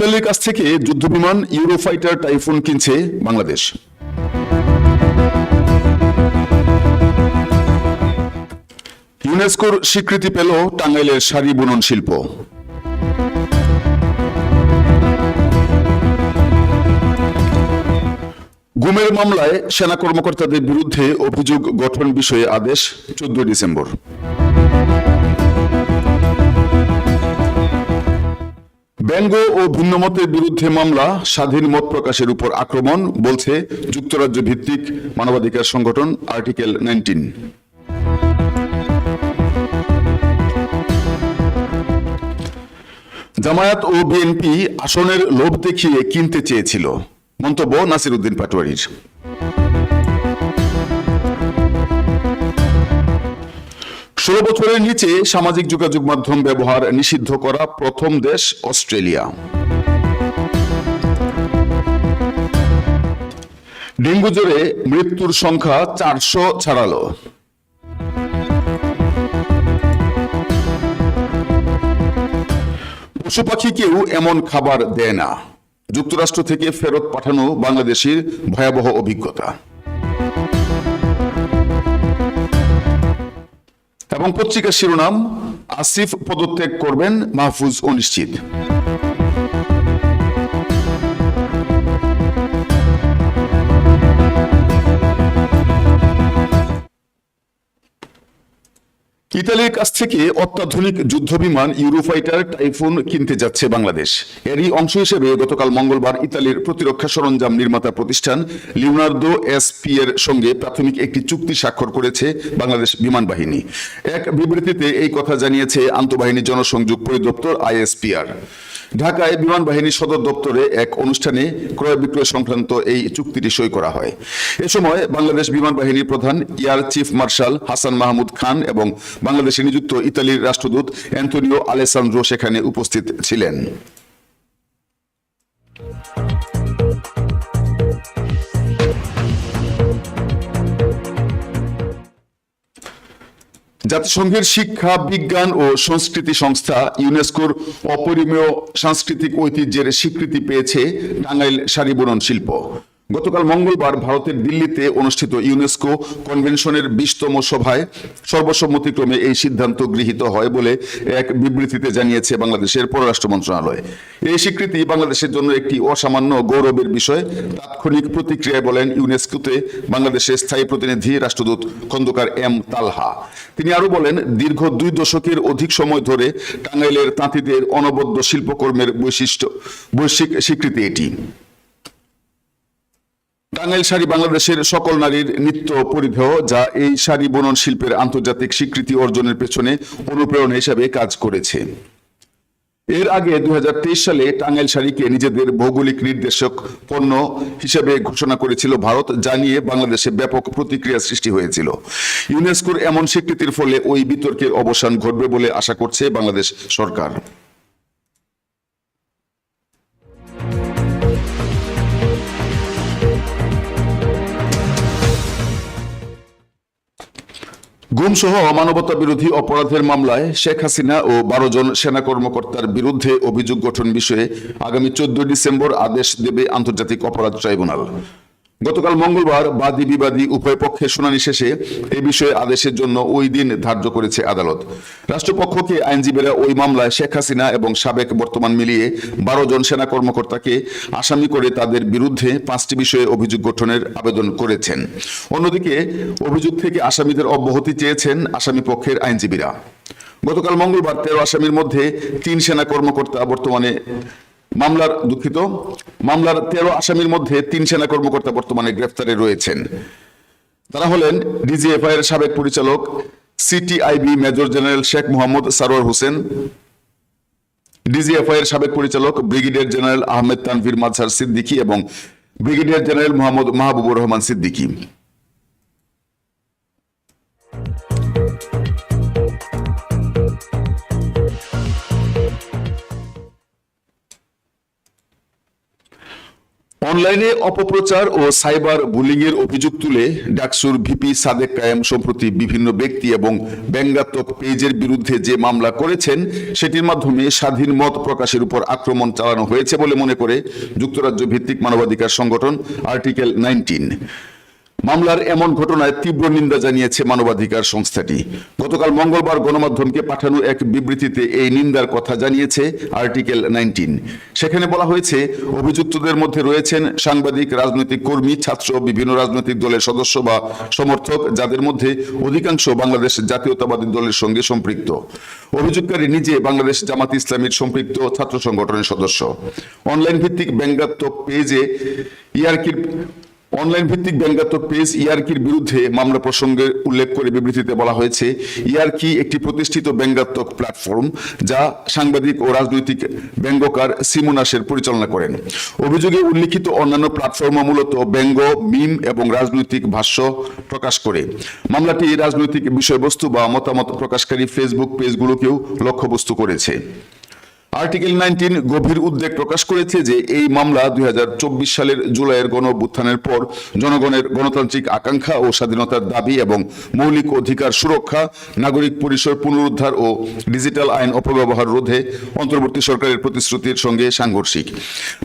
ইতালির কাছ থেকে যুদ্ধবিমান ইউরোফাইটার টাইফুন কিনছে বাংলাদেশ। ইউনেস্কোর স্বীকৃতি পেল টাঙ্গাইলের শাড়ি বুনন শিল্প। গুমের মামলায় সেনা কর্মকর্তাদের বিরুদ্ধে অভিযোগ গঠন বিষয়ে আদেশ চোদ্দ ডিসেম্বর। ব্যঙ্গ ও ভিন্নমতের বিরুদ্ধে মামলা, স্বাধীন মত প্রকাশের উপর আক্রমণ, বলছে যুক্তরাজ্য ভিত্তিক মানবাধিকার সংগঠন আর্টিকেল নাইনটিন। জামায়াত ও বিএনপি আসনের লোভ দেখিয়ে কিনতে চেয়েছিল। মন্তব্য নাসির উদ্দিন পাটোয়ারির। ষোলো বছরের নিচে সামাজিক যোগাযোগ মাধ্যম ব্যবহার নিষিদ্ধ করা প্রথম দেশ অস্ট্রেলিয়া। ডেঙ্গু জ্বরে মৃত্যুর সংখ্যা চারশো ছাড়ালো। পশু পাখিকেও এমন খাবার দেয় না। যুক্তরাষ্ট্র থেকে ফেরত পাঠানো বাংলাদেশের ভয়াবহ অভিজ্ঞতা। এবং পত্রিকার শিরোনাম আসিফ পদত্যাগ করবেন মাহফুজ অনিশ্চিত। ইতালির কাছ থেকে অত্যাধুনিক যুদ্ধবিমান ইউরোফাইটার টাইফুন কিনতে যাচ্ছে বাংলাদেশ। এরই অংশ হিসেবে গতকাল মঙ্গলবার ইতালির প্রতিরক্ষা সরঞ্জাম নির্মাতা প্রতিষ্ঠান লিওনার্দো এসপি এর সঙ্গে প্রাথমিক একটি চুক্তি স্বাক্ষর করেছে বাংলাদেশ বিমান বাহিনী। এক বিবৃতিতে এই কথা জানিয়েছে আন্তঃবাহিনী জনসংযোগ পরিদপ্তর আইএসপিআর। ঢাকায় বিমান বাহিনীর সদর দপ্তরে এক অনুষ্ঠানে ক্রয় বিক্রয় সংক্রান্ত এই চুক্তিটি সই করা হয়। এ সময় বাংলাদেশ বিমান বাহিনীর প্রধান air chief marshal Hasan Mahmud Khan এবং বাংলাদেশে নিযুক্ত ইতালির রাষ্ট্রদূত অ্যান্টনিও আলেসান্দ্রো সেখানে উপস্থিত ছিলেন। জাতিসংঘের শিক্ষা, বিজ্ঞান ও সংস্কৃতি সংস্থা ইউনেস্কোর অপরিমেয় সাংস্কৃতিক ঐতিহ্যের স্বীকৃতি পেয়েছে টাঙ্গাইল শাড়ি বুনন শিল্প। গতকাল মঙ্গলবার ভারতের দিল্লিতে অনুষ্ঠিত ইউনেস্কো কনভেনশনের বিশতম সভায় সর্বসম্মতিক্রমে এই সিদ্ধান্ত গৃহীত হয় বলে এক বিবৃতিতে জানিয়েছে বাংলাদেশের পররাষ্ট্র মন্ত্রণালয়। এই স্বীকৃতি বাংলাদেশের জন্য একটি অসামান্য গৌরবের বিষয়। তাৎক্ষণিক প্রতিক্রিয়ায় বলেন ইউনেস্কোতে বাংলাদেশের স্থায়ী প্রতিনিধি রাষ্ট্রদূত খন্দকার এম তালহা। তিনি আরও বলেন, দীর্ঘ দুই দশকের অধিক সময় ধরে টাঙ্গাইলের তাঁতিদের অনবদ্য শিল্পকর্মের বৈশিষ্ট্য বৈশ্বিক স্বীকৃতি এটি। টাঙ্গাইল শাড়ি বাংলাদেশের সকল নারীর নিত্য পরিধেয়, যা এই শাড়ি বুনন শিল্পের আন্তর্জাতিক স্বীকৃতি অর্জনের পেছনে অনুপ্রেরণা হিসাবে কাজ করেছে। এর আগে দু হাজার তেইশ সালে টাঙ্গাইল শাড়িকে নিজেদের ভৌগোলিক নির্দেশক পণ্য হিসেবে ঘোষণা করেছিল ভারত, যা নিয়ে বাংলাদেশে ব্যাপক প্রতিক্রিয়া সৃষ্টি হয়েছিল। ইউনেস্কোর এমন স্বীকৃতির ফলে ওই বিতর্কের অবসান ঘটবে বলে আশা করছে বাংলাদেশ সরকার। গুমসহ মানবতা বিরোধী অপরাধের মামলায় শেখ হাসিনা ও বারো জন সেনা কর্মকর্তার বিরুদ্ধে অভিযোগ গঠন বিষয়ে আগামী চোদ্দ ডিসেম্বর আদেশ দেবে আন্তর্জাতিক অপরাধ ট্রাইব্যুনাল। গতকাল মঙ্গলবার বাদী বিবাদী উভয় পক্ষের শুনানি শেষে এই বিষয়ে আদেশের জন্য ওই দিন ধার্য করেছে আদালত। রাষ্ট্রপক্ষকে আইনজীবীরা ওই মামলায় শেখ হাসিনা এবং সাবেক বর্তমান মিলিয়ে বারো জন সেনা কর্মকর্তাকে আসামি করে তাদের বিরুদ্ধে পাঁচটি বিষয়ে অভিযোগ গঠনের আবেদন করেছেন। অন্যদিকে অভিযোগ থেকে আসামিদের অব্যাহতি চেয়েছেন আসামি পক্ষের আইনজীবীরা। গতকাল মঙ্গলবার তেরো আসামির মধ্যে তিন সেনা কর্মকর্তা বর্তমানে মামলার দুঃখিত। মামলার তেরো আসামির মধ্যে তিন সেনা কর্মকর্তা বর্তমানে গ্রেফতারে রয়েছেন। তারা হলেন ডিজিএফআই এর সাবেক পরিচালক, CTIB major general Sheikh Mohammad Sarwar Hossain DGFI এর সাবেক পরিচালক, ব্রিগেডিয়ার জেনারেল আহমেদ তানভীর মাজহার সিদ্দিকী এবং ব্রিগেডিয়ার জেনারেল মোহাম্মদ মাহবুবুর রহমান সিদ্দিকী। অনলাইনে অপপ্রচার ও সাইবার বুলিং এর অভিযোগ তুলে ডাকসুর ভিপি সাদেক কায়েম সম্প্রতি বিভিন্ন ব্যক্তি এবং ব্যঙ্গাত্মক পেজের বিরুদ্ধে যে মামলা করেছেন, সেটির মাধ্যমে স্বাধীন মত প্রকাশের উপর আক্রমণ চালানো হয়েছে বলে মনে করে যুক্তরাজ্য ভিত্তিক মানবাধিকার সংগঠন আর্টিকেল নাইনটিন। মামলার এমন ঘটনায় তীব্র নিন্দা জানিয়েছে মানবাধিকার সংস্থাটি। গতকাল মঙ্গলবার গণমাধ্যমকে পাঠানো এক বিবৃতিতে এই নিন্দার কথা জানিয়েছে আর্টিকেল নাইনটিন। সেখানে বলা হয়েছে, অভিযুক্তদের মধ্যে রয়েছেন সাংবাদিক, রাজনৈতিক কর্মী, ছাত্র, বিভিন্ন রাজনৈতিক দলের সদস্য বা সমর্থক, যাদের মধ্যে অধিকাংশ বাংলাদেশ জাতীয়তাবাদী দলের সঙ্গে সম্পৃক্ত। অভিযোগকারী নিজে বাংলাদেশ জামাত ইসলামীর সম্পৃক্ত ছাত্র সংগঠনের সদস্য। অনলাইন ভিত্তিক ব্যঙ্গাত্মক পেজে ইয়ারকির অনলাইন ভিত্তিক ব্যঙ্গাত্মক পেজ ইয়ারকির বিরুদ্ধে মামলা প্রসঙ্গে উল্লেখ করে বিবৃতিতে বলা হয়েছে, ইয়ারকি একটি প্রতিষ্ঠিত ব্যঙ্গাত্মক প্ল্যাটফর্ম যা সাংবাদিক ও রাজনৈতিক ব্যঙ্গকার সিমোনাসের পরিচালনা করেন। অভিযোগে উল্লিখিত অন্যান্য প্ল্যাটফর্ম মূলত ব্যঙ্গ, মিম এবং রাজনৈতিক ভাষ্য প্রকাশ করে। মামলাটি রাজনৈতিক বিষয়বস্তু বা মতামত প্রকাশকারী ফেসবুক পেজগুলোকেও লক্ষ্যবস্তু করেছে। আর্টিকেল নাইনটিন গভীর উদ্বেগ প্রকাশ করেছে যে এই মামলা দুই হাজার চব্বিশ সালের জুলাইয়ের গণ পর জনগণের গণতান্ত্রিক আকাঙ্ক্ষা ও স্বাধীনতার দাবি এবং মৌলিক অধিকার সুরক্ষা, নাগরিক পরিসর পুনরুদ্ধার ও ডিজিটাল আইন অপব্যবহার রোধে অন্তর্বর্তী সরকারের প্রতিশ্রুতির সঙ্গে সাংঘর্ষিক।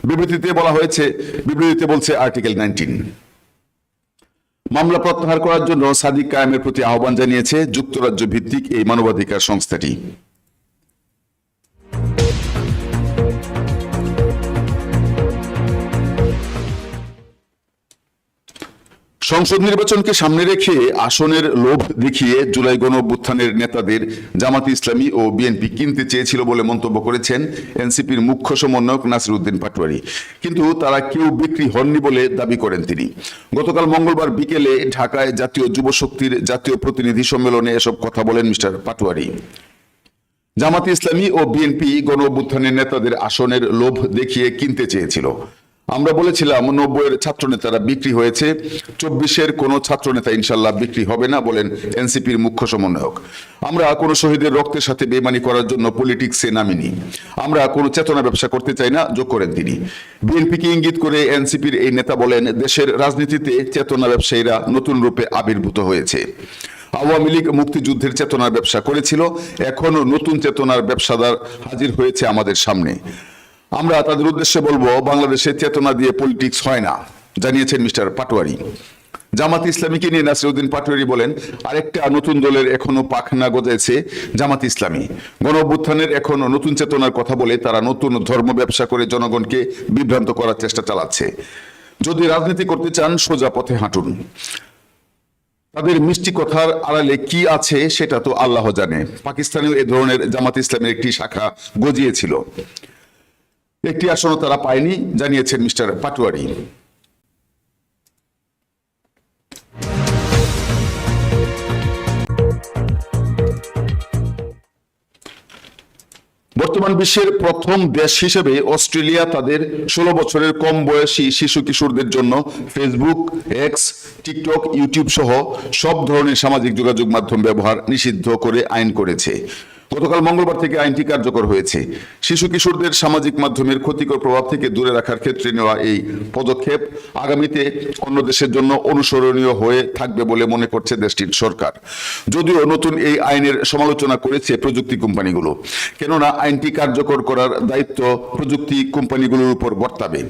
বিবৃতিতে বলা হয়েছে, বিবৃতিতে বলছে আর্টিকেল নাইনটিন মামলা প্রত্যাহার করার জন্য সাদিক কায়েমের প্রতি আহ্বান জানিয়েছে যুক্তরাজ্য ভিত্তিক এই মানবাধিকার সংস্থাটি। সংসদ নির্বাচনকে সামনে রেখে আসনের লোভ দেখিয়ে জুলাই গণ অভ্যুত্থানের নেতাদের জামাত ইসলামী ও বিএনপি কিনতে চেয়েছিল বলে মন্তব্য করেছেন এনসিপির মুখ্য সমন্বয়ক নাসির উদ্দিন পাটোয়ারি। কিন্তু তারা কেউ বিক্রি হননি বলে দাবি করেন তিনি। গতকাল মঙ্গলবার বিকেলে ঢাকায় জাতীয় যুব শক্তির জাতীয় প্রতিনিধি সম্মেলনে এসব কথা বলেন মিস্টার পাটোয়ারি। জামাত ইসলামী ও বিএনপি গণ অভ্যুত্থানের নেতাদের আসনের লোভ দেখিয়ে কিনতে চেয়েছিল। আমরা বলেছিলাম নব্বইয়ের ছাত্র নেতারা বিক্রি হয়েছে, চব্বিশের কোন ছাত্র নেতা ইনশাল্লাহ বিক্রি হবে না বলেন এনসিপির মুখ্য সমন্বয়ক। আমরা কোনো শহীদের রক্তের সাথে বেমানি করার জন্য পলিটিক্সে নামিনি। আমরা কোনো চেতনা ব্যবসা করতে চাই না, যোগ করেন তিনি। বিএনপিকে ইঙ্গিত করে এনসিপির এই নেতা বলেন, দেশের রাজনীতিতে চেতনা ব্যবসায়ীরা নতুন রূপে আবির্ভূত হয়েছে। আওয়ামী লীগ মুক্তিযুদ্ধের চেতনার ব্যবসা করেছিল এখনও নতুন চেতনার ব্যবসাদার হাজির হয়েছে আমাদের সামনে। আমরা তাদের উদ্দেশ্যে বলব, বাংলাদেশে চেতনা দিয়ে পলিটিক্স হয় না, জানিয়েছেন মিস্টার পাটোয়ারি। জামাত ইসলামীকে নিয়ে নাসিরউদ্দিন পাটোয়ারি বলেন, আরেকটা নতুন দলের এখনও পাখনা গজাইছে জামাত ইসলামী। গণ অভ্যুত্থানের এখনও নতুন চেতনার কথা বলে তারা নতুন ধর্ম ব্যবসা করে জনগণকে বিভ্রান্ত করার চেষ্টা চালাচ্ছে। যদি রাজনীতি করতে চান, সোজা পথে হাঁটুন। তাদের মিষ্টি কথার আড়ালে কি আছে, সেটা তো আল্লাহ জানে। পাকিস্তানেও এ ধরনের জামাত ইসলামের একটি শাখা গজিয়েছিল। একটি আসনও তারা পায়নি, জানিয়েছেন মিস্টার পাটোয়ারি বর্তমান বিশ্বের প্রথম দেশ হিসেবে অস্ট্রেলিয়া তাদের ষোলো বছরের কম বয়সী শিশু কিশোরদের জন্য ফেসবুক এক্স টিকটক, ইউটিউব সহ সব ধরনের সামাজিক যোগাযোগ মাধ্যম ব্যবহার নিষিদ্ধ করে আইন করেছে। গতকাল মঙ্গলবার থেকে আইনটি কার্যকর হয়েছে। শিশু কিশোরদের সামাজিক মাধ্যমের ক্ষতিকর প্রভাব থেকে দূরে রাখার ক্ষেত্রে নেওয়া এই পদক্ষেপ আগামীতে অন্য দেশের জন্য অনুসরণীয় হয়ে থাকবে বলে মনে করছে দেশটির সরকার। যদিও নতুন এই আইনের সমালোচনা করেছে প্রযুক্তি কোম্পানিগুলো, কেননা আইনটি কার্যকর করার দায়িত্ব প্রযুক্তি কোম্পানিগুলোর উপর বর্তাবে।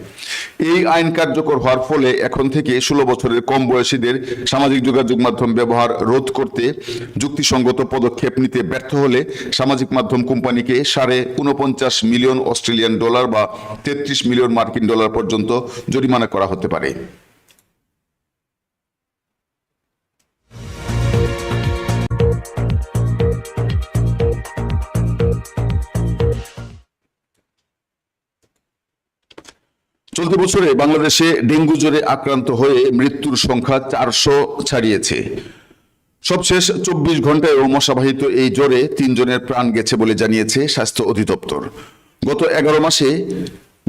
এই আইন কার্যকর হওয়ার ফলে এখন থেকে ষোলো বছরের কম বয়সীদের সামাজিক যোগাযোগ মাধ্যম ব্যবহার রোধ করতে যুক্তিসঙ্গত পদক্ষেপ নিতে ব্যর্থ হলে সামাজিক মাধ্যম কোম্পানিকে সাড়ে উনপঞ্চাশ মিলিয়ন অস্ট্রেলিয়ান ডলার বা তেত্রিশ মিলিয়ন মার্কিন ডলার পর্যন্ত জরিমানা করা হতে পারে। চলতি বছরে বাংলাদেশে ডেঙ্গু জ্বরে আক্রান্ত হয়ে মৃত্যুর সংখ্যা চারশো ছাড়িয়েছে। সবশেষ চব্বিশ ঘন্টায় মশাবাহিত এই জ্বরে তিনজনের প্রাণ গেছে বলে জানিয়েছে স্বাস্থ্য অধিদপ্তর। গত এগারো মাসে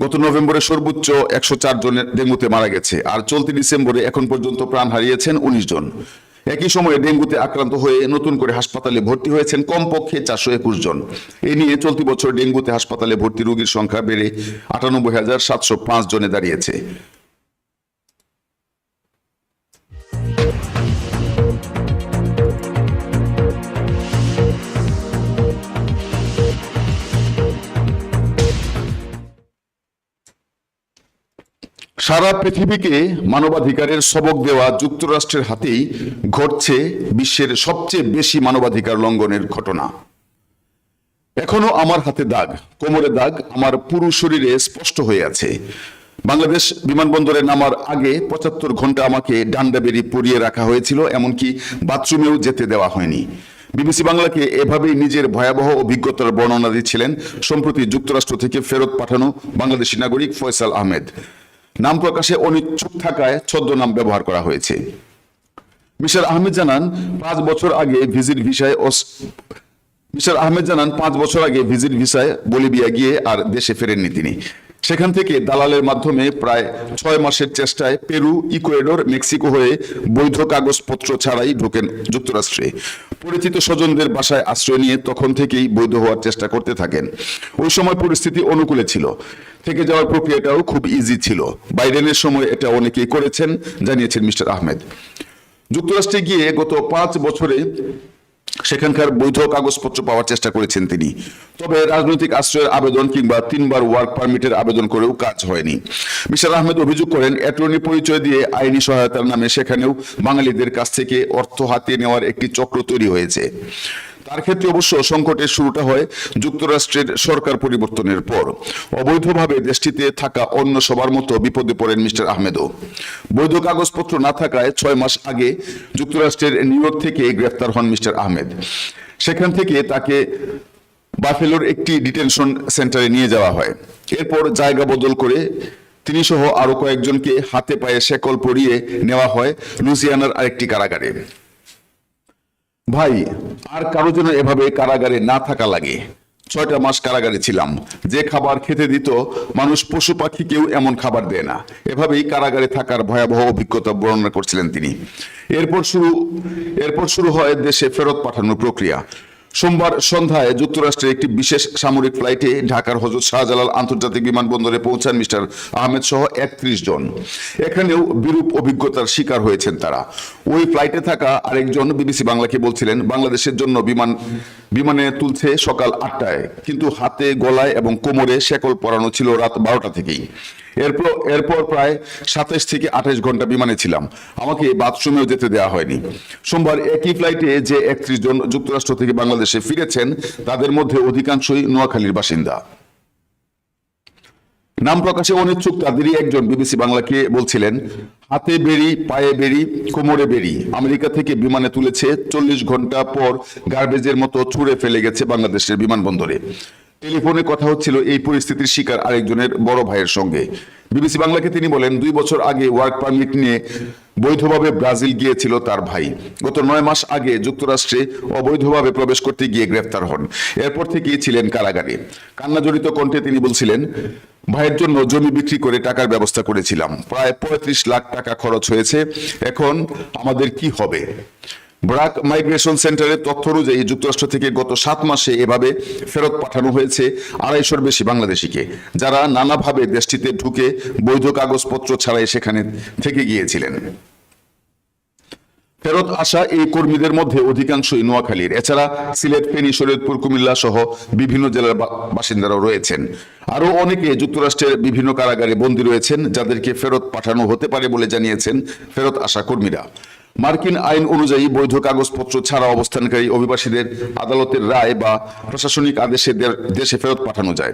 গত নভেম্বরে সর্বোচ্চ একশো চার জনের ডেঙ্গুতে মারা গেছে আর চলতি ডিসেম্বরে এখন পর্যন্ত প্রাণ হারিয়েছেন উনিশ জন। একই সময়ে ডেঙ্গুতে আক্রান্ত হয়ে নতুন করে হাসপাতালে ভর্তি হয়েছেন কমপক্ষে চারশো একুশ জন। এ নিয়ে চলতি বছর ডেঙ্গুতে হাসপাতালে ভর্তি রোগীর সংখ্যা বেড়ে আটানব্বই হাজার সাতশো পাঁচ জনে দাঁড়িয়েছে। সারা পৃথিবীকে মানবাধিকারের সবক দেওয়া যুক্তরাষ্ট্রের হাতেই ঘটছে বিশ্বের সবচেয়ে বেশি মানবাধিকার লঙ্ঘনের ঘটনা। এখনও আমার হাতে দাগ, কোমরে দাগ, আমার পুরো শরীরে স্পষ্ট হয়ে আছে। বাংলাদেশ বিমানবন্দরে নামার আগে পঁচাত্তর ঘণ্টা আমাকে ডান্ডা বেরি পরিয়ে রাখা হয়েছিল, এমনকি বাথরুমেও যেতে দেওয়া হয়নি। বিবিসি বাংলাকে এভাবেই নিজের ভয়াবহ অভিজ্ঞতার বর্ণনা দিচ্ছিলেন, সম্প্রতি যুক্তরাষ্ট্র থেকে ফেরত পাঠানো বাংলাদেশি নাগরিক ফয়সাল আহমেদ। নাম প্রকাশে অনিচ্ছুক থাকায় ছদ্মনাম ব্যবহার করা হয়েছে। মিস্টার আহমেদ জানান, পাঁচ বছর আগে ভিজিট ভিসায় অস- মিস্টার আহমেদ জানান, পাঁচ বছর আগে ভিজিট ভিসায় বলিভিয়া গিয়ে আর দেশে ফেরেননি তিনি। সেখান থেকে দালালের মাধ্যমে প্রায় ছয় মাসের চেষ্টায় পেরু, ইকুয়েডর, মেক্সিকো হয়ে বৈধ কাগজপত্র ছাড়াই ঢোকেন যুক্তরাষ্ট্রে। পরিচিত স্বজনদের বাসায় আশ্রয় নিয়ে তখন থেকেই বৈধ হওয়ার চেষ্টা করতে থাকেন। ওই সময় পরিস্থিতি অনুকূলে ছিল। থেকে যাওয়ার প্রক্রিয়াটাও খুব ইজি ছিল। বাইডেনের সময় এটা অনেকেই করেছেন, জানিয়েছেন মিস্টার আহমেদ। যুক্তরাষ্ট্রে গিয়ে গত পাঁচ বছরে সেখানকার বৈধ কাগজপত্র পাওয়ার চেষ্টা করেছেন তিনি। তবে রাজনৈতিক আশ্রয়ের আবেদন কিংবা তিনবার ওয়ার্ক পারমিটের আবেদন করেও কাজ হয়নি। মিশাল আহমেদ অভিযোগ করেন, অ্যাটর্নি পরিচয় দিয়ে আইনি সহায়তার নামে সেখানেও বাঙালিদের কাছ থেকে অর্থ হাতিয়ে নেওয়ার একটি চক্র তৈরি হয়েছে। তার ক্ষেত্রে অবশ্য সংকটের শুরুটা হয় যুক্তরাষ্ট্রের সরকার পরিবর্তনের পর। অবৈধভাবে দেশটিতে থাকা অন্য সবার মতো বিপদে পড়েন মিস্টার আহমেদও। বৈধ কাগজপত্র না থাকায় ছয় মাস আগে যুক্তরাষ্ট্রের নিউ ইয়র্ক থেকে গ্রেফতার হন মিস্টার আহমেদ। সেখান থেকে তাকে বাফেলোর একটি ডিটেনশন সেন্টারে নিয়ে যাওয়া হয়। এরপর জায়গা বদল করে তিনি সহ আরও কয়েকজনকে হাতে পায়ে শেকল পরিয়ে নেওয়া হয় লুসিয়ানার আরেকটি কারাগারে। ভাই, আর কারও যেন এভাবে কারাগারে না থাকা লাগে। ছয়টা মাস কারাগারে ছিলাম। যে খাবার খেতে দিত, মানুষ পশু পাখি কেউ এমন খাবার দেয় না। এভাবেই কারাগারে থাকার ভয়াবহ অভিজ্ঞতা বর্ণনা করছিলেন তিনি। এরপর শুরু এরপর শুরু হয় দেশে ফেরত পাঠানোর প্রক্রিয়া। সোমবার সন্ধ্যায় যুক্তরাষ্ট্রের একটি বিশেষ সামরিক ফ্লাইটে ঢাকার হজরত শাহজালাল আন্তর্জাতিক বিমানবন্দরে পৌঁছান মিস্টার আহমেদ সহ একত্রিশ জন। এখানেও বিরূপ অভিজ্ঞতার শিকার হয়েছেন তারা। ওই ফ্লাইটে থাকা আরেকজন বিবিসি বাংলাকে বলছিলেন, বাংলাদেশের জন্য বিমান বিমানে তুলছে সকাল আটটায়, কিন্তু হাতে, গলায় এবং কোমরে শেকল পরানো ছিল রাত বারোটা থেকেই। এরপর এরপর প্রায় সাতাশ থেকে আঠাইশ ঘণ্টা বিমানে ছিলাম। আমাকে বাথরুমেও যেতে দেওয়া হয়নি। সোমবার একই ফ্লাইটে যে একত্রিশ জন যুক্তরাষ্ট্র থেকে বাংলাদেশে ফিরেছেন, তাদের মধ্যে অধিকাংশই নোয়াখালীর বাসিন্দা। নাম প্রকাশে অনিচ্ছুক তাদেরই একজন বিবিসি বাংলাকে বলছিলেন, হাতে বেরি পায়ে বেরি কোমরে বেরি আমেরিকা থেকে বিমানে তুলেছে চল্লিশ ঘণ্টা পর গার্বেজের মতো ছুঁড়ে ফেলে গেছে বাংলাদেশের বিমানবন্দরে। টেলিফোনে কথা হচ্ছিল এই পরিস্থিতির শিকার আরেকজনের বড় ভাইয়ের সঙ্গে। বিবিসি বাংলাকে তিনি বলেন, দুই বছর আগে ওয়ার্ক পারমিট নিয়ে বৈধভাবে ব্রাজিল গিয়েছিল তার ভাই। গত নয় মাস আগে যুক্তরাষ্ট্রে অবৈধভাবে প্রবেশ করতে গিয়ে গ্রেফতার হন। এরপর থেকেই ছিলেন কারাগারে। কান্নাজড়িত কণ্ঠে তিনি বলছিলেন, ভাইয়ের জন্য জমি বিক্রি করে টাকার ব্যবস্থা করেছিলাম। প্রায় পঁয়ত্রিশ লাখ টাকা খরচ হয়েছে। এখন আমাদের কি হবে? ব্রাক মাইগ্রেশন সেন্টারের তথ্য অনুযায়ী যুক্তরাষ্ট্র থেকে গত সাত মাসে এভাবে ফেরত পাঠানো হয়েছে আড়াইশোর বেশি বাংলাদেশিকে, যারা নানাভাবে দেশটিতে ঢুকে বৈধ কাগজপত্র ছাড়াই সেখানে থেকে গিয়েছিলেন। ফেরত আসা এই কর্মীদের মধ্যে অধিকাংশই নোয়াখালীর, এছাড়া সিলেট, ফেনী, শরীয়তপুর, কুমিল্লা সহ বিভিন্ন জেলার বাসিন্দারাও রয়েছেন। আরও অনেকে যুক্তরাষ্ট্রের বিভিন্ন কারাগারে বন্দী রয়েছেন, যাদেরকে ফেরত পাঠানো হতে পারে বলে জানিয়েছেন ফেরত আসা কর্মীরা। মার্কিন আইন অনুযায়ী বৈধ কাগজপত্র ছাড়া অবস্থানকারী অভিবাসীদের আদালতের রায় বা প্রশাসনিক আদেশে দেশে ফেরত পাঠানো যায়।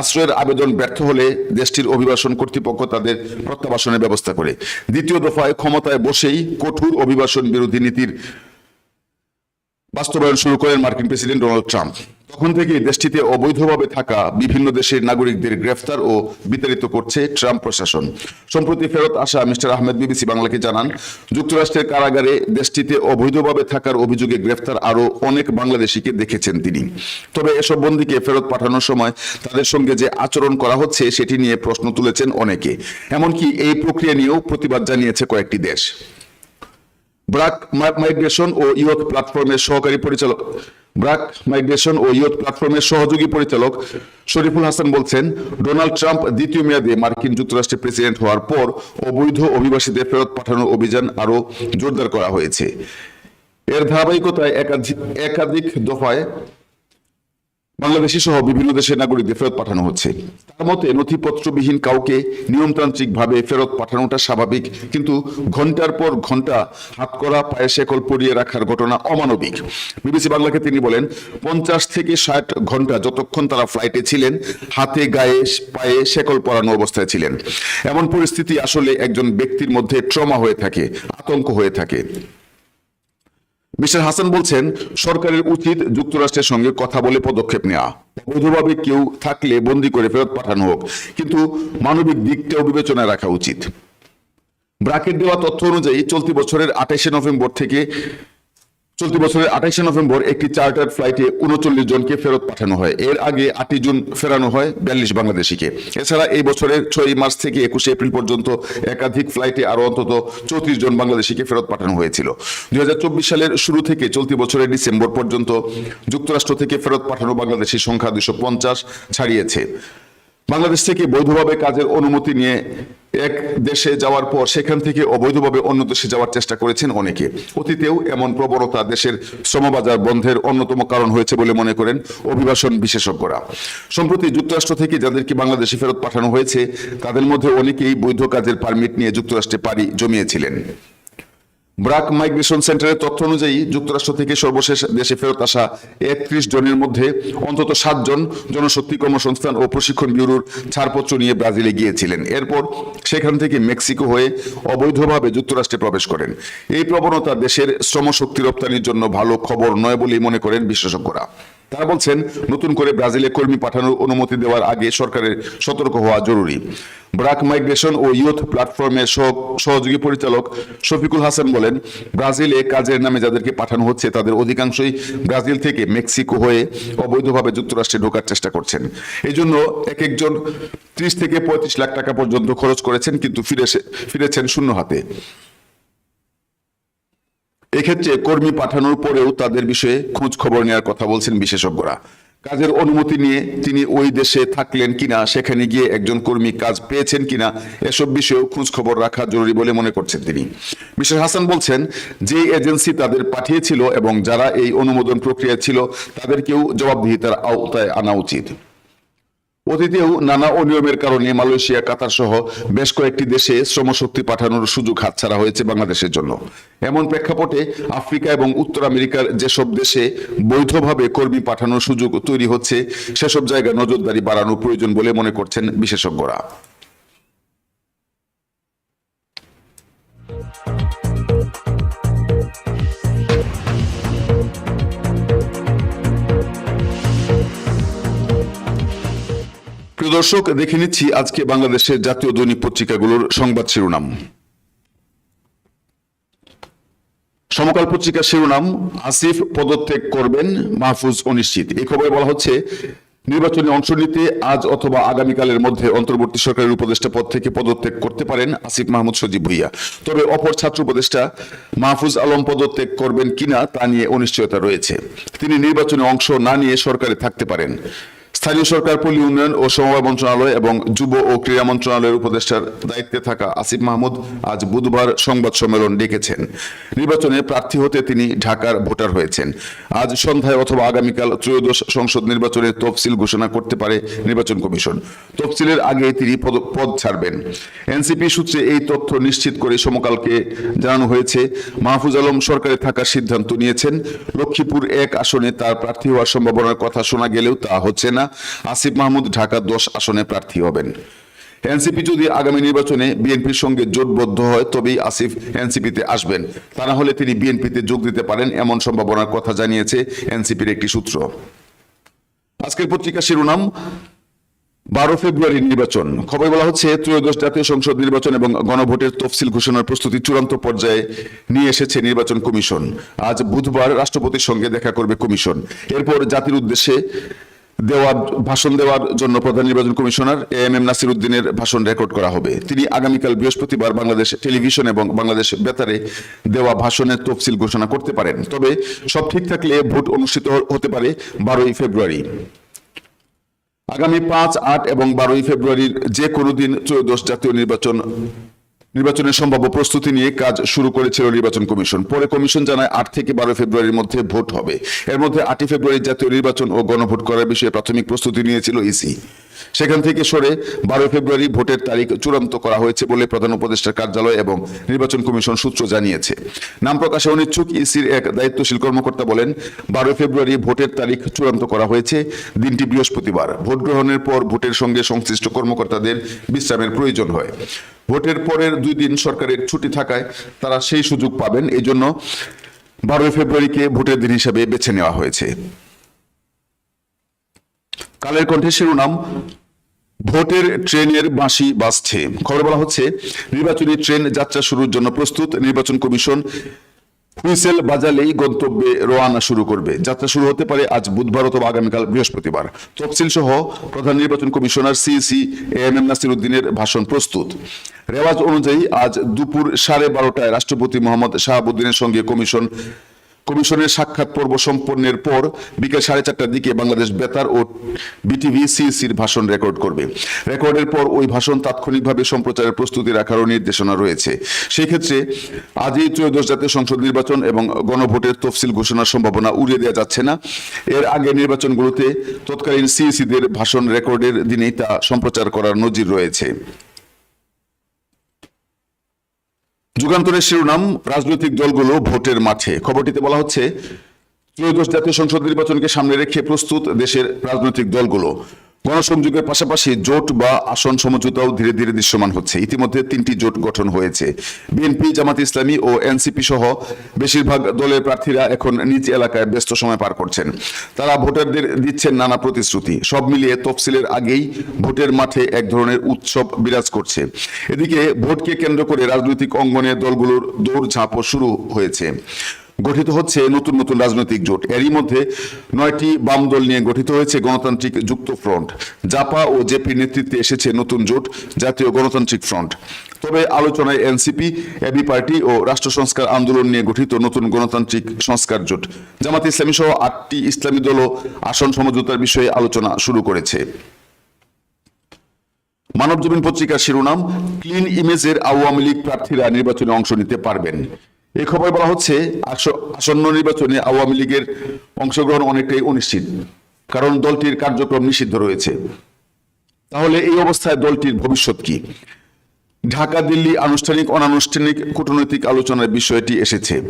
আশ্রয়ের আবেদন ব্যর্থ হলে দেশটির অভিবাসন কর্তৃপক্ষ তাদের প্রত্যাবাসনের ব্যবস্থা করে। দ্বিতীয় দফায় ক্ষমতায় বসেই কঠোর অভিবাসন বিরোধী নীতির বাস্তবায়ন শুরু করেন মার্কিন প্রেসিডেন্ট ডোনাল্ড ট্রাম্প। তখন থেকে দেশটিতে অবৈধভাবে থাকা বিভিন্ন দেশের নাগরিকদের গ্রেফতার ও বিতাড়িত করছে ট্রাম্প প্রশাসন। সম্প্রতি ফেরত আসা মিস্টার আহমেদ বিবিসি বাংলাকে জানান, যুক্তরাষ্ট্রের কারাগারে দেশটিতে অবৈধভাবে থাকার অভিযোগে গ্রেফতার আরও অনেক বাংলাদেশিকে দেখেছেন তিনি। তবে এসব বন্দীকে ফেরত পাঠানোর সময় তাদের সঙ্গে যে আচরণ করা হচ্ছে সেটি নিয়ে প্রশ্ন তুলেছেন অনেকে। এমনকি এই প্রক্রিয়া নিয়েও প্রতিবাদ জানিয়েছে কয়েকটি দেশ। ব্রাক মাইগ্রেশন ও ইয়ুথ প্ল্যাটফর্মের সহকারী পরিচালক। ব্রাক মাইগ্রেশন ও ইয়ুথ প্ল্যাটফর্মের সহযোগী পরিচালক শরীফুল হাসান বলছেন, ডোনাল্ড ট্রাম্প দ্বিতীয় মেয়াদে মার্কিন যুক্তরাষ্ট্রের প্রেসিডেন্ট হওয়ার পর অবৈধ অভিবাসীদের ফেরত পাঠানোর অভিযান আরও জোরদার করা হয়েছে। এর ধারাবাহিকতায় একাধিক একাধিক দফায় বাংলাদেশি সহ বিভিন্ন দেশের নাগরিকদের ফেরত পাঠানো হচ্ছে। তার মতে, নথিপত্রবিহীন কাউকে নিয়মতান্ত্রিক ভাবে ফেরত পাঠানোটা স্বাভাবিক, কিন্তু ঘণ্টার পর ঘণ্টা হাত করা, পায়ে শেকল পরিয়ে রাখার ঘটনা অমানবিক। বিবিসি বাংলাকে তিনি বলেন, পঞ্চাশ থেকে ষাট ঘণ্টা যতক্ষণ তারা ফ্লাইটে ছিলেন, হাতে, গায়ে, পায়ে শেকল পরানো অবস্থায় ছিলেন। এমন পরিস্থিতি আসলে একজন ব্যক্তির মধ্যে ট্রমা হয়ে থাকে, আতঙ্ক হয়ে থাকে। মিস্টার হাসান বলছেন, সরকারের উচিত যুক্তরাষ্ট্রের সঙ্গে কথা বলে পদক্ষেপ নেওয়া অবৈধভাবে কেউ থাকলে বন্দি করে ফেরত পাঠানো হোক, কিন্তু মানবিক দিকটাও বিবেচনায় রাখা উচিত। ব্রাকেট দেওয়া তথ্য অনুযায়ী চলতি বছরের আঠাইশে নভেম্বর থেকে চলতি বছরের আঠাইশে নভেম্বর একটি চার্টার ফ্লাইটে উনচল্লিশ জনকে ফেরত পাঠানো হয়। এর আগে আটই জুন ফেরানো হয় বিয়াল্লিশ বাংলাদেশিকে। এছাড়া এই বছরের ছয় মার্চ থেকে একুশে এপ্রিল পর্যন্ত একাধিক ফ্লাইটে আরও অন্তত চৌত্রিশ জন বাংলাদেশিকে ফেরত পাঠানো হয়েছিল। দুই হাজার চব্বিশ সালের শুরু থেকে চলতি বছরের ডিসেম্বর পর্যন্ত যুক্তরাষ্ট্র থেকে ফেরত পাঠানো বাংলাদেশির সংখ্যা দুশো পঞ্চাশ ছাড়িয়েছে। বাংলাদেশ থেকে বৈধভাবে কাজের অনুমতি নিয়ে এক দেশে যাওয়ার পর সেখান থেকে অবৈধভাবে অন্য দেশে যাওয়ার চেষ্টা করেছেন অনেকে। অতীতেও এমন প্রবণতা দেশের শ্রমবাজার বন্ধের অন্যতম কারণ হয়েছে বলে মনে করেন অভিবাসন বিশেষজ্ঞরা। সম্প্রতি যুক্তরাষ্ট্র থেকে যাদেরকে বাংলাদেশে ফেরত পাঠানো হয়েছে, তাদের মধ্যে অনেকেই বৈধ কাজের পারমিট নিয়ে যুক্তরাষ্ট্রে পাড়ি জমিয়েছিলেন। ব্রাক মাইগ্রেশন সেন্টারের তথ্য অনুযায়ী যুক্তরাষ্ট্র থেকে সর্বশেষ দেশে ফেরত আসা একত্রিশ জনের মধ্যে অন্তত সাতজন জনশক্তি কর্মসংস্থান ও প্রশিক্ষণ ব্যুরোর ছাড়পত্র নিয়ে ব্রাজিলে গিয়েছিলেন। এরপর সেখান থেকে মেক্সিকো হয়ে অবৈধভাবে যুক্তরাষ্ট্রে প্রবেশ করেন। এই প্রবণতা দেশের শ্রমশক্তি রপ্তানির জন্য ভালো খবর নয় বলেই মনে করেন বিশেষজ্ঞরা। তারা বলছেন, নতুন করে ব্রাজিলে কর্মী পাঠানোর অনুমতি দেওয়ার আগে সরকারের সতর্ক হওয়া জরুরি। ব্রাক মাইগ্রেশন ও ইউথ প্ল্যাটফর্মের সহ- সহযোগী পরিচালক শফিকুল হাসান বলেন, ব্রাজিলে কাজের নামে যাদেরকে পাঠানো হচ্ছে তাদের অধিকাংশই ব্রাজিল থেকে মেক্সিকো হয়ে অবৈধভাবে যুক্তরাষ্ট্রে ঢোকার চেষ্টা করছেন। এই জন্য এক একজন ত্রিশ থেকে পঁয়ত্রিশ লাখ টাকা পর্যন্ত খরচ করেছেন, কিন্তু ফিরে ফিরেছেন শূন্য হাতে। এক্ষেত্রে কর্মী পাঠানোর পরেও তাদের বিষয়ে খোঁজ খবর নেওয়ার কথা বলছেন বিশেষজ্ঞরা। কাজের অনুমতি নিয়ে তিনি ওই দেশে থাকলেন কিনা, সেখানে গিয়ে একজন কর্মী কাজ পেয়েছেন কিনা, এসব বিষয়েও খোঁজ খবর রাখা জরুরি বলে মনে করছেন তিনি। মিস্টার হাসান বলছেন, যে এজেন্সি তাদের পাঠিয়েছিল এবং যারা এই অনুমোদন প্রক্রিয়া ছিল, তাদেরকেও জবাবদিহিতার আওতায় আনা উচিত। অতীতেও নানা অনিয়মের কারণে মালয়েশিয়া, কাতার সহ বেশ কয়েকটি দেশে শ্রমশক্তি পাঠানোর সুযোগ হাতছাড়া হয়েছে বাংলাদেশের জন্য। এমন প্রেক্ষাপটে আফ্রিকা এবং উত্তর আমেরিকার যেসব দেশে বৈধভাবে কর্মী পাঠানোর সুযোগ তৈরি হচ্ছে, সেসব জায়গায় নজরদারি বাড়ানো প্রয়োজন বলে মনে করছেন বিশেষজ্ঞরা। প্রিয় দর্শক, দেখে নিচ্ছি আজকে বাংলাদেশের জাতীয় দৈনিক পত্রিকাগুলোর সংবাদ শিরোনাম। সমকাল পত্রিকার শিরোনাম, আসিফ পদত্যাগ করবেন, মাহফুজ অনিশ্চিত। এই খবরে বলা হচ্ছে, নির্বাচনে অংশ নিতে আজ অথবা আগামীকালের মধ্যে অন্তর্বর্তী সরকারের উপদেষ্টা পদ থেকে পদত্যাগ করতে পারেন আসিফ মাহমুদ সজীব ভুইয়া। তবে অপর ছাত্র উপদেষ্টা মাহফুজ আলম পদত্যাগ করবেন কিনা তা নিয়ে অনিশ্চয়তা রয়েছে। তিনি নির্বাচনে অংশ না নিয়ে সরকারে থাকতে পারেন। স্থানীয় সরকার, পল্লী উন্নয়ন ও সমবায় মন্ত্রণালয় এবং যুব ও ক্রীড়া মন্ত্রণালয়ের উপদেষ্টার দায়িত্বে থাকা আসিফ মাহমুদ আজ বুধবার সংবাদ সম্মেলন ডেকেছেন। নির্বাচনে প্রার্থী হতে তিনি ঢাকার ভোটার হয়েছেন। আজ সন্ধ্যায় অথবা আগামীকাল ত্রয়োদশ সংসদ নির্বাচনের তফসিল ঘোষণা করতে পারে নির্বাচন কমিশন। তফসিলের আগে তিনি পদ- ছাড়বেন। এনসিপি সূত্রে এই তথ্য নিশ্চিত করে সমকালকে জানানো হয়েছে, মাহফুজ আলম সরকারে থাকার সিদ্ধান্ত নিয়েছেন। লক্ষ্মীপুর এক আসনে তার প্রার্থী হওয়ার সম্ভাবনার কথা শোনা গেলেও তা হচ্ছে না। আসিফ মাহমুদ ঢাকা দশ আসনে প্রার্থী হবেন। এনসিপি যদি আগামী নির্বাচনে বিএনপির সঙ্গে জোটবদ্ধ হয়, তবেই আসিফ এনসিপিতে আসবেন। তা না হলে তিনি বিএনপিতে যোগ দিতে পারেন এমন সম্ভাবনার কথা জানিয়েছে এনসিপির একটি সূত্র। আজকের পত্রিকা শিরোনাম, বারো ফেব্রুয়ারি নির্বাচন। খবর বলা হচ্ছে, ত্রয়োদশ জাতীয় সংসদ নির্বাচন এবং গণভোটের তফসিল ঘোষণার প্রস্তুতি চূড়ান্ত পর্যায়ে নিয়ে এসেছে নির্বাচন কমিশন। আজ বুধবার রাষ্ট্রপতির সঙ্গে দেখা করবে কমিশন। এরপর জাতির উদ্দেশ্যে দেওয়ার, ভাষণ দেওয়ার জন্য প্রধান নির্বাচন commissioner A M M Nasir উদ্দিনের ভাষণ রেকর্ড করা হবে। তিনি আগামীকাল বৃহস্পতিবার বাংলাদেশ টেলিভিশন এবং বাংলাদেশ বেতারে দেওয়া ভাষণের তফসিল ঘোষণা করতে পারেন। তবে সব ঠিক থাকলে ভোট অনুষ্ঠিত হতে পারে বারোই ফেব্রুয়ারি। আগামী পাঁচ, আট এবং বারোই ফেব্রুয়ারির যে কোনো দিন ত্রয়োদশ জাতীয় নির্বাচন নির্বাচনের সম্ভাব্য প্রস্তুতি নিয়ে কাজ শুরু করেছিল নির্বাচন কমিশন। পরে কমিশন জানায় আট থেকে বারো ফেব্রুয়ারির মধ্যে ভোট হবে। এর মধ্যে আটই ফেব্রুয়ারি জাতীয় নির্বাচন ও গণভোট করার বিষয়ে প্রাথমিক প্রস্তুতি নিয়েছিল ইসি। সেখান থেকে সরে বারো ফেব্রুয়ারি ভোটের তারিখ চূড়ান্ত করা হয়েছে বলে প্রধান উপদেষ্টার কার্যালয় এবং নির্বাচন কমিশন সূত্র জানিয়েছে। নাম প্রকাশে অনিচ্ছুক ইসির এক দায়িত্বশীল কর্মকর্তা বলেন, বারো ফেব্রুয়ারি ভোটের তারিখ চূড়ান্ত করা হয়েছে, দিনটি বৃহস্পতিবার। ভোট গ্রহণের পর ভোটের সঙ্গে সংশ্লিষ্ট কর্মকর্তাদের বিশ্রামের প্রয়োজন হয়। ভোটের পরের দুই দিন সরকারের ছুটি থাকায় তারা সেই সুযোগ পাবেন এই জন্য বারোই ফেব্রুয়ারিকে ভোটের দিন হিসাবে বেছে নেওয়া হয়েছে। কালের কণ্ঠে শিরোনাম, ভোটের ট্রেনের বাঁশি বাজছে। খবর বলা হচ্ছে, নির্বাচনী ট্রেন যাত্রা শুরুর জন্য প্রস্তুত নির্বাচন কমিশন হুইসেল বাজালেই গন্তব্যে রওনা শুরু করবে। যাত্রা শুরু হতে পারে আজ বুধবার অথবা আগামীকাল বৃহস্পতিবার। তফসিল সহ প্রধান নির্বাচন commissioner CC M M Nasir উদ্দিনের ভাষণ প্রস্তুত। রেওয়াজ অনুযায়ী আজ দুপুর সাড়ে বারোটায় রাষ্ট্রপতি মোহাম্মদ শাহাবুদ্দিনের সঙ্গে কমিশন কমিশনের সাক্ষাৎ পর্ব সম্পন্নের পর বিকেল সাড়ে চারটার দিকে বাংলাদেশ বেতার ও বিটিভি সিসির ভাষণ রেকর্ড করবে। রেকর্ডের পর ওই ভাষণ তাৎক্ষণিকভাবে সম্প্রচারের প্রস্তুতি রাখারও নির্দেশনা রয়েছে। সেই ক্ষেত্রে আজই ত্রয়োদশ জাতীয় সংসদ নির্বাচন এবং গণভোটের তফসিল ঘোষণার সম্ভাবনা উড়িয়ে দেওয়া যাচ্ছে না। এর আগে নির্বাচনগুলোতে তৎকালীন সিইসিদের ভাষণ রেকর্ডের দিনেই তা সম্প্রচার করার নজির রয়েছে। যুগান্তরের শিরোনাম, রাজনৈতিক দলগুলো ভোটের মাঠে। খবরটিতে বলা হচ্ছে, ত্রয়োদশ জাতীয় সংসদ নির্বাচনকে সামনে রেখে প্রস্তুত দেশের রাজনৈতিক দলগুলো। গণসংযোগের পাশাপাশি জোট বা আসন সমঝোতাও ধীরে ধীরে দৃশ্যমান হচ্ছে। ইতিমধ্যে তিনটি জোট গঠন হয়েছে। বিএনপি, জামাত ইসলামী ও এনসিপি সহ বেশিরভাগ দলের প্রার্থীরা এখন নিজ এলাকায় ব্যস্ত সময় পার করছেন। তারা ভোটারদের দিচ্ছেন নানা প্রতিশ্রুতি। সব মিলিয়ে তফসিলের আগেই ভোটের মাঠে এক ধরনের উৎসব বিরাজ করছে। এদিকে ভোটকে কেন্দ্র করে রাজনৈতিক অঙ্গনে দলগুলোর দৌড়ঝাঁপও শুরু হয়েছে। গঠিত হচ্ছে নতুন নতুন রাজনৈতিক জোট। এরই মধ্যে নয়টি বাম দল নিয়ে গঠিত হয়েছে গণতান্ত্রিক যুক্ত ফ্রন্ট। জাপা ও জেপির নেতৃত্বে এসেছে নতুন জোট, জাতীয় গণতান্ত্রিক ফ্রন্ট। তবে আলোচনায় এনসিপি, এবি পার্টি ও রাষ্ট্র সংস্কার আন্দোলন নিয়ে গঠিত নতুন গণতান্ত্রিক সংস্কার জোট। জামাত ইসলামী সহ আটটি ইসলামী দলও আসন সমঝোতার বিষয়ে আলোচনা শুরু করেছে। মানবজমিন পত্রিকার শিরোনাম, ক্লিন ইমেজের আওয়ামী লীগ প্রার্থীরা নির্বাচনে অংশ নিতে পারবেন। এই খবর বলা হচ্ছে, আস- আসন্ন নির্বাচনে আওয়ামী লীগের অংশগ্রহণ অনেকটাই অনিশ্চিত, কারণ দলটির কার্যক্রম নিষিদ্ধ রয়েছে। তাহলে এই অবস্থায় দলটির ভবিষ্যৎ কি? ঢাকা, দিল্লি আনুষ্ঠানিক, অনানুষ্ঠানিক কূটনৈতিক আলোচনার বিষয়টি এসেছে।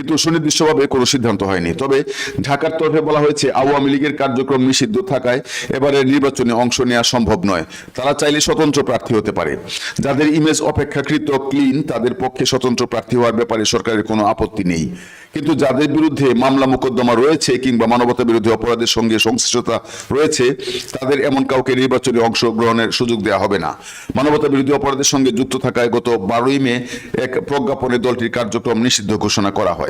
কিন্তু সুনির্দিষ্টভাবে কোনো সিদ্ধান্ত হয়নি। তবে ঢাকার তরফে বলা হয়েছে, আওয়ামী লীগের কার্যক্রম নিষিদ্ধ থাকায় এবারের নির্বাচনে অংশ নেওয়া সম্ভব নয়। তারা চাইলে স্বতন্ত্র প্রার্থী হতে পারে। যাদের ইমেজ অপেক্ষাকৃত ক্লিন তাদের পক্ষে স্বতন্ত্র প্রার্থী হওয়ার ব্যাপারে সরকারের কোনো আপত্তি নেই। কিন্তু যাদের বিরুদ্ধে মামলা মোকদ্দমা রয়েছে কিংবা মানবতা বিরোধী অপরাধের সঙ্গে সংশ্লিষ্টতা রয়েছে, তাদের এমন কাউকে নির্বাচনে অংশগ্রহণের সুযোগ দেওয়া হবে না। মানবতা বিরোধী অপরাধের সঙ্গে যুক্ত থাকায় গত বারোই মে এক প্রজ্ঞাপনে দলটির কার্যক্রম নিষিদ্ধ ঘোষণা করা হয়।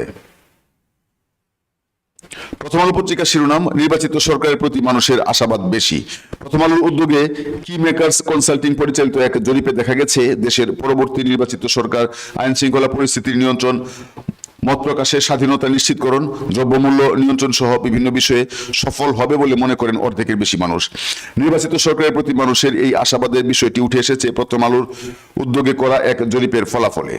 প্রথম আলো পত্রিকার শিরোনাম, নির্বাচিত সরকারের প্রতি মানুষের আশাবাদ বেশি। প্রথম আলোর উদ্যোগে কি মেকার্স কনসাল্টিং পরিচালিত এক জরিপে দেখা গেছে, দেশের পরবর্তী নির্বাচিত সরকার আইন শৃঙ্খলা পরিস্থিতির নিয়ন্ত্রণ, মত প্রকাশের স্বাধীনতা নিশ্চিতকরণ, দ্রব্যমূল্য নিয়ন্ত্রণ সহ বিভিন্ন বিষয়ে সফল হবে বলে মনে করেন অর্ধেকের বেশি মানুষ। নির্বাচিত সরকারের প্রতি মানুষের এই আশাবাদের বিষয়টি উঠে এসেছে প্রথম আলোর উদ্যোগে করা এক জরিপের ফলাফলে।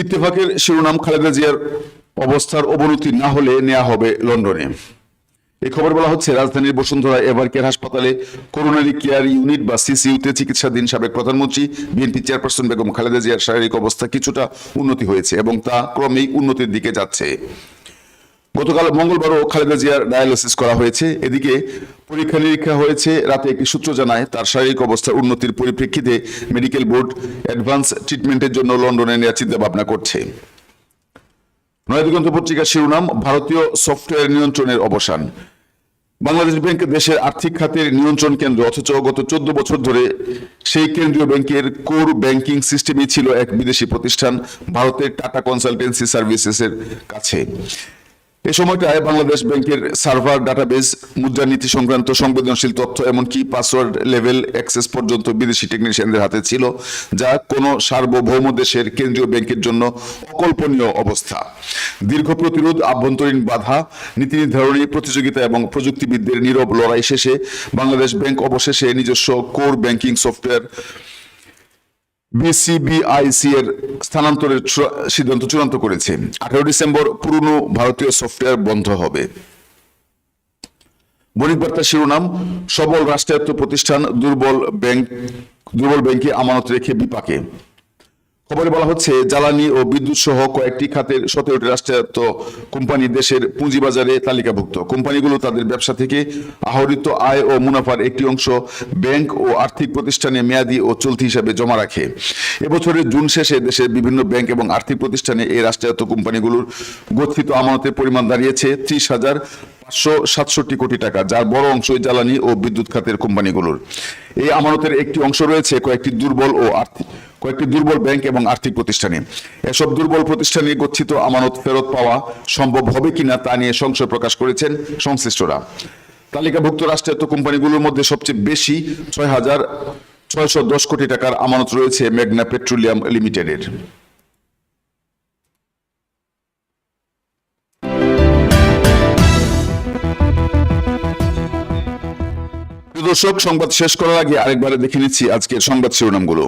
ইত্তেফাকের শিরোনাম খালেদা জিয়ার অবস্থার অবনতি না হলে নেওয়া হবে লন্ডনে। এই খবর বলা হচ্ছে, রাজধানীর বসুন্ধরা এভার কেয়ার হাসপাতালে করোনারি কেয়ার ইউনিট বা সিসিইউতে চিকিৎসাধীন সাবেক প্রধানমন্ত্রী, বিএনপি চেয়ারপারসন বেগম খালেদা জিয়ার শারীরিক অবস্থা কিছুটা উন্নতি হয়েছে এবং তা ক্রমেই উন্নতির দিকে যাচ্ছে। গতকাল মঙ্গলবারও খালেদা জিয়ার ডায়ালিসিস করা হয়েছে। এদিকে পরীক্ষা নিরীক্ষা হয়েছে, রাতে একটি সূত্র জানায় তার শারীরিক অবস্থার উন্নতির পরিপ্রেক্ষিতে মেডিকেল বোর্ড অ্যাডভান্স ট্রিটমেন্টের জন্য লন্ডনে নেওয়ার চিন্তা ভাবনা করছে নয়াদিগন্ত পত্রিকার শিরোনাম, ভারতীয় সফটওয়্যার নিয়ন্ত্রণের অবসান। বাংলাদেশ ব্যাংক দেশের আর্থিক খাতের নিয়ন্ত্রণ কেন্দ্র, অথচ গত চোদ্দ বছর ধরে সেই কেন্দ্রীয় ব্যাংকের কোর ব্যাংকিং সিস্টেমই ছিল এক বিদেশি প্রতিষ্ঠান, ভারতের টাটা কনসালটেন্সি সার্ভিসেসের কাছে। এ সময়টায় বাংলাদেশ ব্যাংকের সার্ভার, ডাটাবেস মুদ্রানীতি সংক্রান্ত সংবেদনশীল তথ্য এমনকি পাসওয়ার্ড লেভেল অ্যাক্সেস পর্যন্ত বিদেশি টেকনিশিয়ানদের হাতে ছিল, যা কোনো সার্বভৌম দেশের কেন্দ্রীয় ব্যাংকের জন্য অকল্পনীয় অবস্থা। দীর্ঘ প্রতিরোধ, আভ্যন্তরীণ বাধা, নীতি নির্ধারণী প্রতিযোগিতা এবং প্রযুক্তিবিদদের নীরব লড়াই শেষে বাংলাদেশ ব্যাংক অবশেষে নিজস্ব কোর ব্যাংকিং সফটওয়্যার বিসিবিআইসি এর স্থানান্তরের সিদ্ধান্ত চূড়ান্ত করেছে। আঠারো ডিসেম্বর পুরনো ভারতীয় সফটওয়্যার বন্ধ হবে। বণিক বার্তা শিরোনাম, সবল রাষ্ট্রায়ত্ত প্রতিষ্ঠান দুর্বল ব্যাংক, দুর্বল ব্যাংকে আমানত রেখে বিপাকে। খবরে বলা হচ্ছে, জ্বালানি ও বিদ্যুৎ সহ কয়েকটি খাতের সতেরোটি রাষ্ট্রায়ত্ত কোম্পানি দেশের পুঁজিবাজারে তালিকাভুক্ত। কোম্পানিগুলো তাদের ব্যবসা থেকে আহরিত আয় ও মুনাফার একটি অংশ ব্যাংক ও আর্থিক প্রতিষ্ঠানে মেয়াদি ও চলতি হিসাবে জমা রাখে। এবছরের জুন শেষে দেশের বিভিন্ন ব্যাংক এবং আর্থিক প্রতিষ্ঠানে এই রাষ্ট্রায়ত্ত কোম্পানিগুলোর গচ্ছিত আমানতের পরিমাণ দাঁড়িয়েছে ত্রিশ হাজার পাঁচশো সাতষট্টি কোটি টাকা, যার বড় অংশই জ্বালানি ও বিদ্যুৎ খাতের কোম্পানিগুলোর। এই আমানতের একটি অংশ রয়েছে কয়েকটি দুর্বল ও আর্থিক, কয়েকটি দুর্বল ব্যাংক এবং আর্থিক প্রতিষ্ঠানে। এসব দুর্বল প্রতিষ্ঠানে গচ্ছিত আমানত ফেরত পাওয়া সম্ভব হবে কিনা তা নিয়ে সংশয় প্রকাশ করেছেন সংশ্লিষ্টরা। তালিকাভুক্ত রাষ্ট্রায়ত্ত কোম্পানিগুলোর মধ্যে সবচেয়ে বেশি ছয় হাজার ছয়শো দশ কোটি টাকার আমানত রয়েছে মেঘনা পেট্রোলিয়াম লিমিটেডের। দর্শক সংবাদ শেষ করার আগে আরেকবারে দেখে নিচ্ছি আজকের সংবাদ শিরোনামগুলো।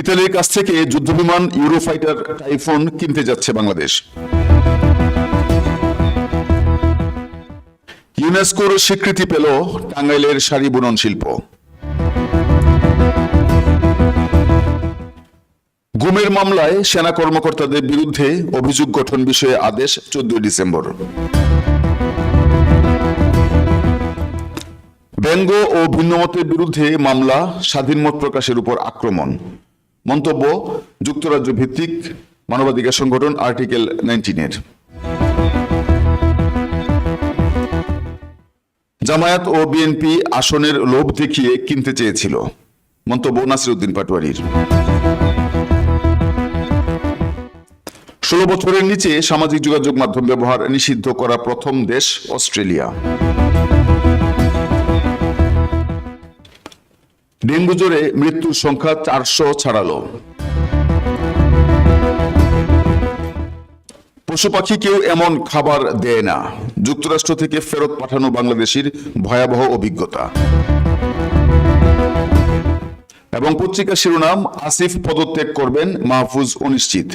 ইতালির কাছ থেকে যুদ্ধবিমান ইউরোফাইটার টাইফুন কিনতে যাচ্ছে বাংলাদেশ। ইউনেস্কোর স্বীকৃতি পেল টাঙ্গাইলের শাড়ি বুনন শিল্প। গুমের মামলায় সেনা কর্মকর্তাদের বিরুদ্ধে অভিযোগ গঠন বিষয়ে আদেশ চোদ্দই ডিসেম্বর। ব্যঙ্গ ও ভিন্নমতের বিরুদ্ধে মামলা, স্বাধীন মত প্রকাশের উপর আক্রমণ। মন্তব্য, যুক্তরাজ্য ভিত্তিক মানবাধিকার সংগঠন আর্টিকেল নাইনটিনের জামায়াত ও বিএনপি আসনের লোভ দেখিয়ে কিনতে চেয়েছিল। মন্তব্য নাসিরউদ্দিন পাটোয়ারির। ষোলো বছরের নিচে সামাজিক যোগাযোগ মাধ্যম ব্যবহার নিষিদ্ধ করা প্রথম দেশ অস্ট্রেলিয়া। ডেঙ্গু জ্বরে মৃত্যুর সংখ্যা চারশো ছাড়ালো। পশু পাখিকেও এমন খাবার দেয় না। যুক্তরাষ্ট্র থেকে ফেরত পাঠানো বাংলাদেশের ভয়াবহ অভিজ্ঞতা। এবং পত্রিকা শিরোনাম, আসিফ পদত্যাগ করবেন মাহফুজ অনিশ্চিত।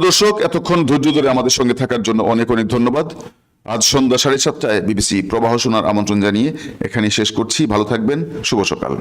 দর্শক, এতক্ষণ ধৈর্য ধরে আমাদের সঙ্গে থাকার জন্য অনেক অনেক ধন্যবাদ। আজ সন্ধ্যা সাড়ে সাতটায় বিবিসি প্রবাহ শোনার আমন্ত্রণ জানিয়ে এখানে শেষ করছি। ভালো থাকবেন। শুভ সকাল।